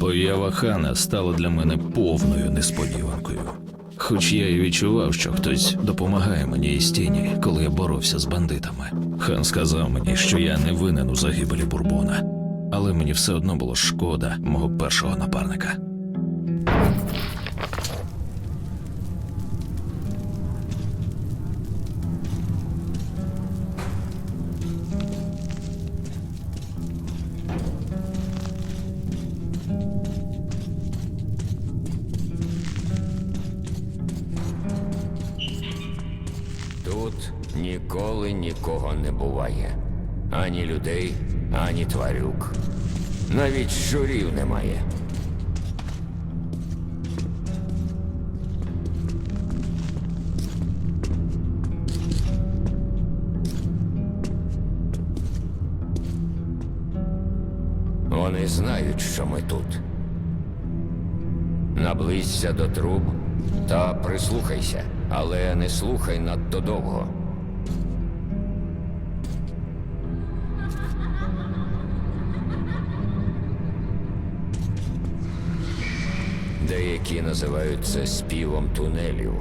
Поява хана стала для мене повною несподіванкою. Хоч я і відчував, що хтось допомагає мені із тіні, коли я боровся з бандитами. Хан сказав мені, що я не винен у загибелі Бурбона, але мені все одно було шкода мого першого напарника. Ніколи нікого не буває. Ані людей, ані тварюк. Навіть щурів немає. Вони знають, що ми тут. Наблизься до труб та прислухайся, але не слухай надто довго. Деякі називають це співом тунелів.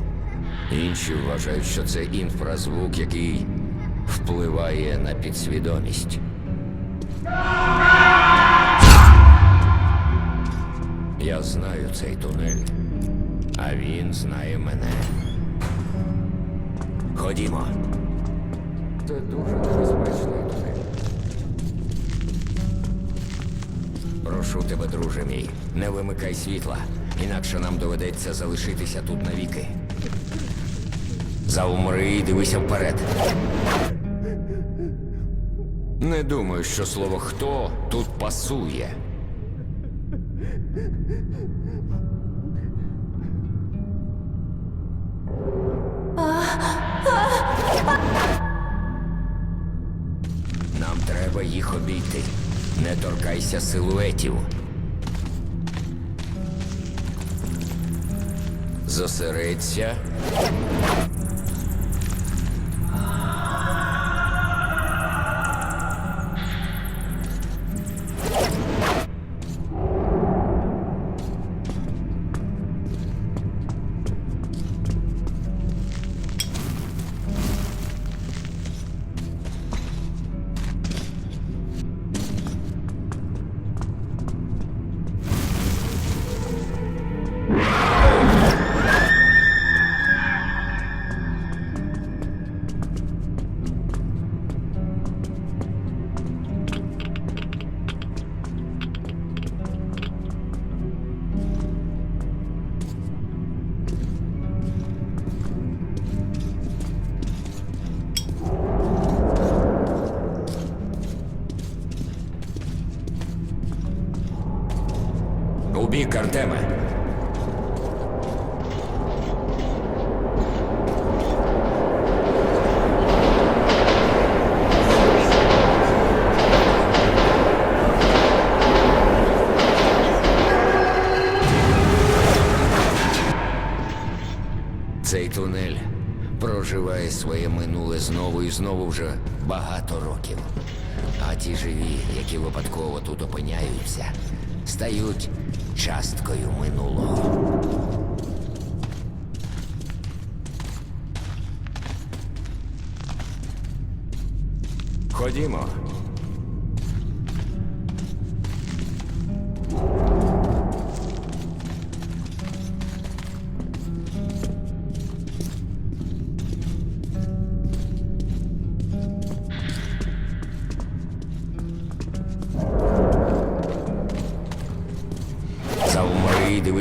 Інші вважають, що це інфразвук, який впливає на підсвідомість. Я знаю цей тунель, а він знає мене. Ходімо. Це дуже небезпечний Прошу тебе, друже мій, не вимикай світла, інакше нам доведеться залишитися тут навіки. Заумри і дивися вперед. Не думаю, що слово хто тут пасує. Нам треба їх обійти. Не торкайся силуетів. Зосередься. У бік, Цей тунель проживає своє минуле знову і знову вже багато років. А ті живі, які випадково тут опиняються, стають часткою минулого. Ходімо.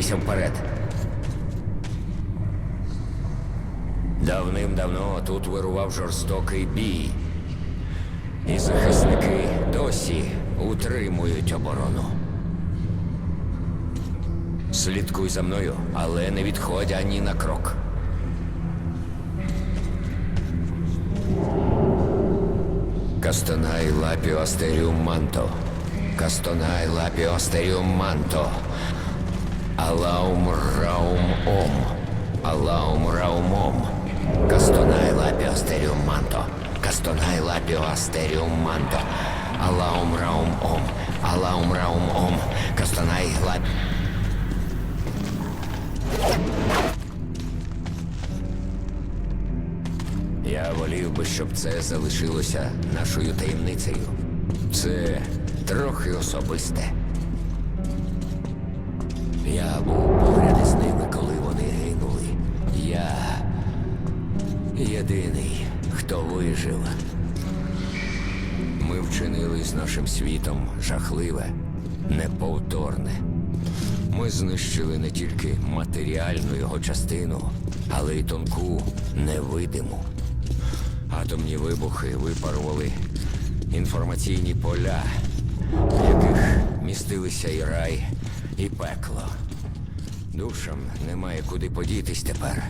Дивися вперед. Давним-давно тут вирував жорстокий бій. І захисники досі утримують оборону. Слідкуй за мною, але не відходь ані на крок. Кастонай лапіо астеріум манто. Кастонай лапіо астеріум манто. Алаум раум ом. Алаум раум ом. Кастонай лапіо астеріум манто. Кастонай лапіо астеріум манто. Алаум раум ом. Алаум раум ом. Кастанай лаб. Я волів би, щоб це залишилося нашою таємницею. Це трохи особисте. Єдиний, хто вижив. Ми вчинили з нашим світом жахливе, неповторне. Ми знищили не тільки матеріальну його частину, але й тонку, невидиму. Атомні вибухи випарували інформаційні поля, в яких містилися і рай, і пекло. Душам немає куди подітись тепер.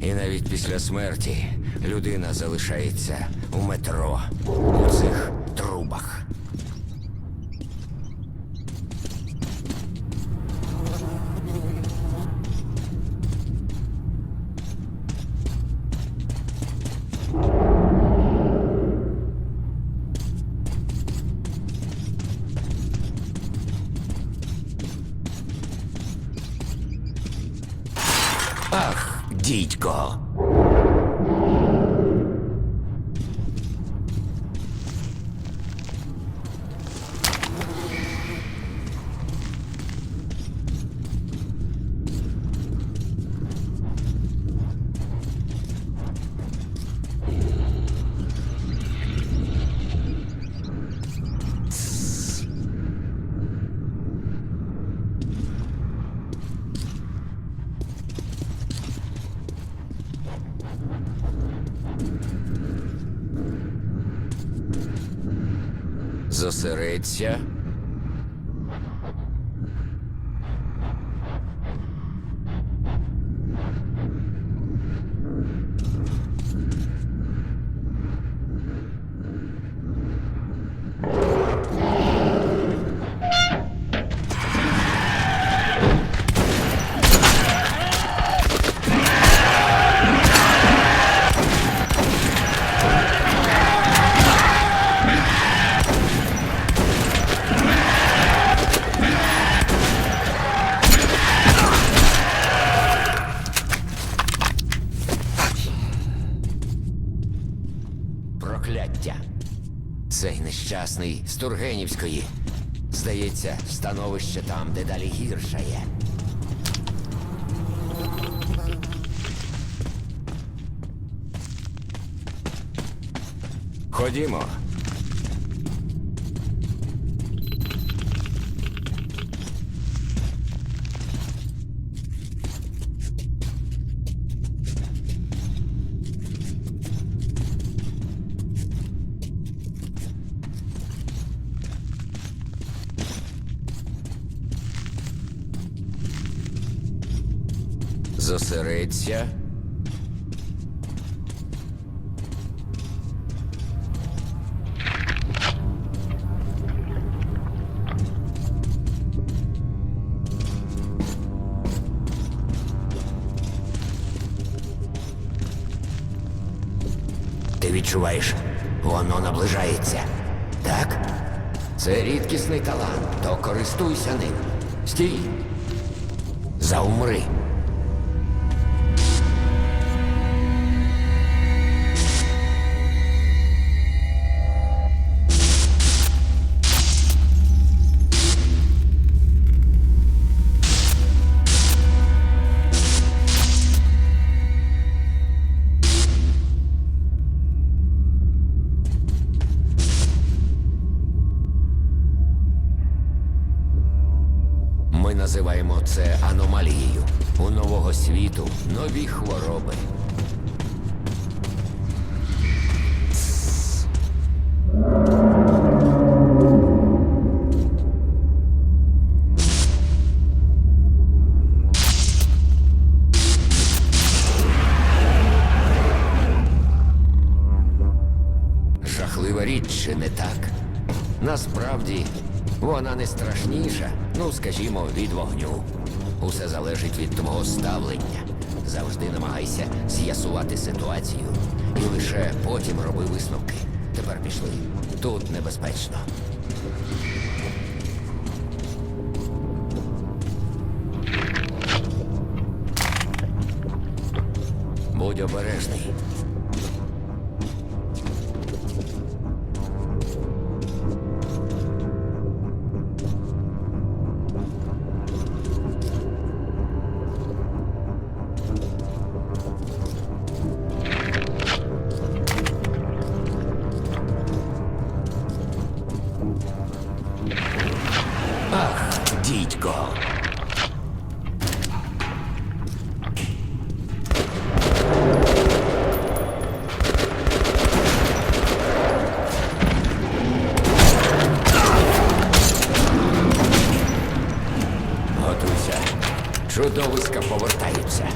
І навіть після смерті людина залишається у метро у цих трубах. corps. Зосередься. Нещасний з Тургенівської. Здається, становище там дедалі гіршає. Ходімо. Зосередься. Ти відчуваєш, воно наближається. Так? Це рідкісний талант, то користуйся ним. Стій. Заумри. Ми називаємо це аномалією. У нового світу нові хвороби. Жахлива річ, чи не так? Насправді, вона не страшніша, ну скажімо, від вогню. Усе залежить від твого ставлення. Завжди намагайся з'ясувати ситуацію. І лише потім роби висновки. Тепер пішли. Тут небезпечно. Будь обережний. Чудовиська повертаються.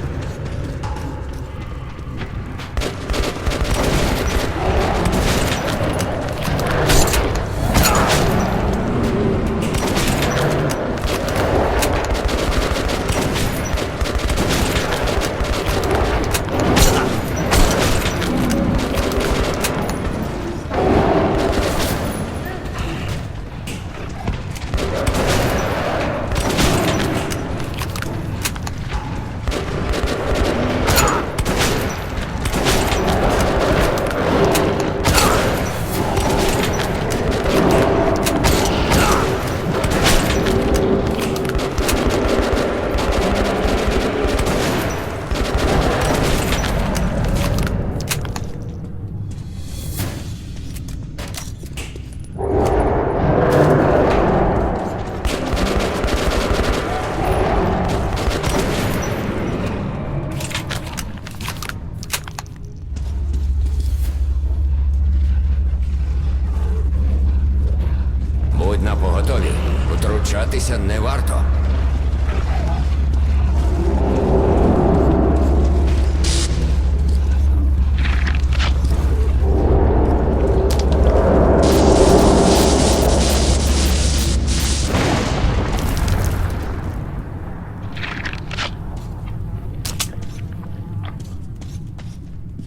Втручатися не варто.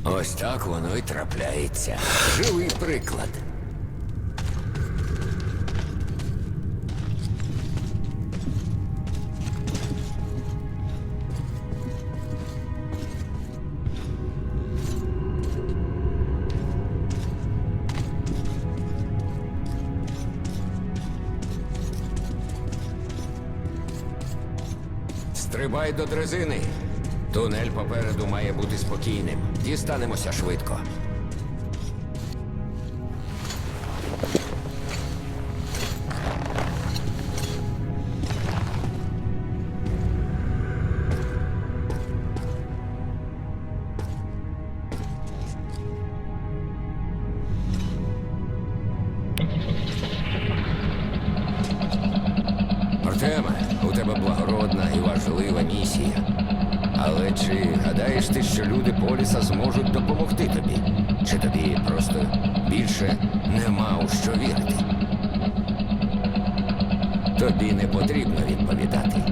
Ось так воно і трапляється. Живий приклад. Стрибай до дрезини. Тунель попереду має бути спокійним. Дістанемося швидко. Важлива місія. Але чи гадаєш ти, що люди Поліса зможуть допомогти тобі? Чи тобі просто більше нема у що вірити? Тобі не потрібно відповідати.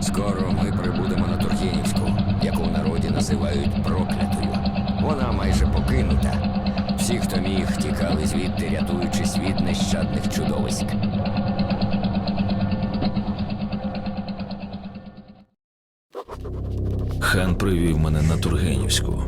Скоро ми прибудемо на Тургенівську, яку в народі називають проклятою. Вона майже покинута. Всі, хто міг, тікали звідти, рятуючись від нещадних чудовиськ. Хан привів мене на Тургенівську.